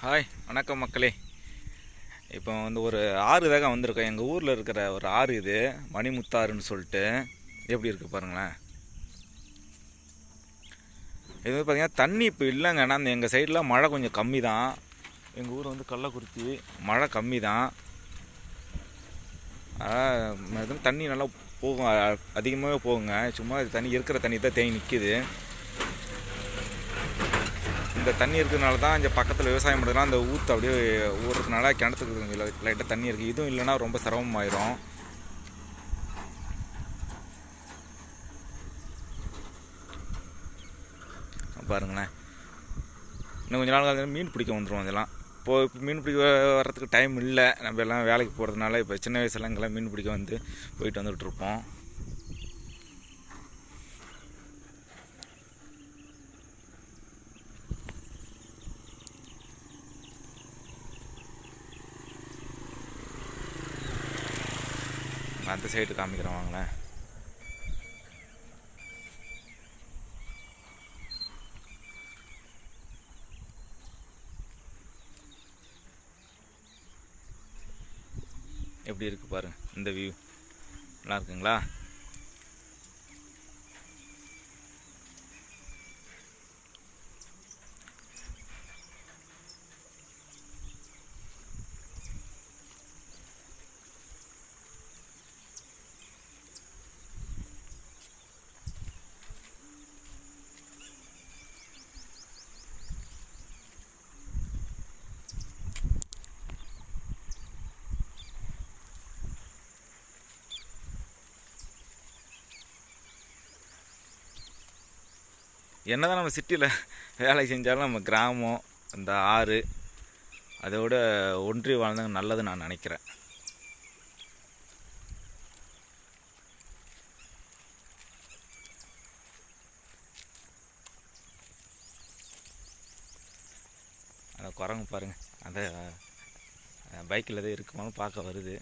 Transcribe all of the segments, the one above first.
Hi வணக்கம் மக்களே. இப்போ வந்து ஒரு ஆறு தாங்க வந்திருக்கோம். எங்கள் ஊரில் இருக்கிற ஒரு ஆறு இது மணிமுத்தாறுன்னு சொல்லிட்டு. எப்படி இருக்குது பாருங்களேன். இது வந்து பார்த்தீங்கன்னா தண்ணி இப்போ இல்லைங்க. ஆனால் அந்த எங்கள் சைடில் மழை கொஞ்சம் கம்மி தான் எங்கள் ஊர் வந்து கள்ளக்குறிச்சி மழை கம்மி தான் தண்ணி நல்லா போகும். அதிகமாகவே போகுங்க. சும்மா தண்ணி இருக்கிற தண்ணி தான் தேங்கி நிற்கிது இந்த தண்ணி இருக்கிறதுனால தான் இந்த பக்கத்தில் விவசாயம் பண்ணுறதுனால அந்த ஊற்று அப்படியே ஊறுறதுனால கிணத்துக்கு கொஞ்சம் லைட்டாக தண்ணி இருக்குது இதுவும் இல்லைன்னா ரொம்ப சிரமமாயிரும். பாருங்களேன். இன்னும் கொஞ்ச நாள் கழிச்சு மீன் பிடிக்க வந்துடும் அதெல்லாம். இப்போ இப்போ மீன் பிடிக்க வர்றதுக்கு டைம் இல்லை. நம்ம எல்லாம் வேலைக்கு போகிறதுனால இப்போ சின்ன வயசுல இங்கெல்லாம் மீன் பிடிக்க வந்து போயிட்டு வந்துகிட்டு அந்த சைடு காமிக்கிறேன் வாங்களேன். எப்படி இருக்குது பாருங்கள் இந்த வியூ நல்லா இருக்குங்களா? என்னதான் நம்ம சிட்டியில் வேலை செஞ்சாலும் நம்ம கிராமம் இந்த ஆறு அதோட ஒன்றி வாழ்ந்தாங்க நல்லது நான் நினைக்கிறேன். அந்த குரங்கு பாருங்கள் அந்த பைக்கில் எதுவும் இருக்குமான்னு பார்க்க வருது.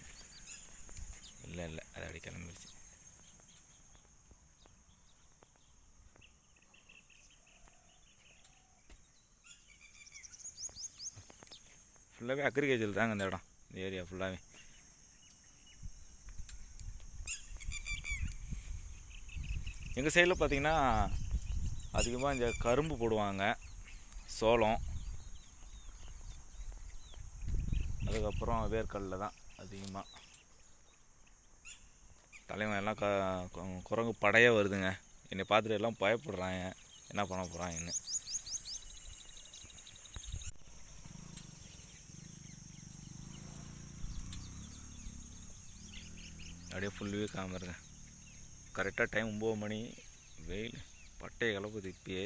இல்லை இல்லை அது அப்படி கிளம்பிடுச்சு ஃபுல்லாகவே அக்ரிகல்ச்சர் தாங்க இந்த இடம். இந்த ஏரியா ஃபுல்லாகவே எங்கள் சைடில் பார்த்தீங்கன்னா அதிகமாக இந்த கரும்பு போடுவாங்க. சோளம். அதுக்கப்புறம் வேர்க்கடலை தான் அதிகமாக தலைவன் எல்லாம் க கு- குரங்கு படையாக வருதுங்க. என்னை பார்த்துட்டு எல்லாம் பயப்படுறாங்க. என்ன பண்ண போகிறாங்கன்னு அப்படியே ஃபுல் வியூ காமிருங்க கரெக்டாக டைம் ஒம்பது மணி வெயில் பட்டையை கலப்புது இப்பயே.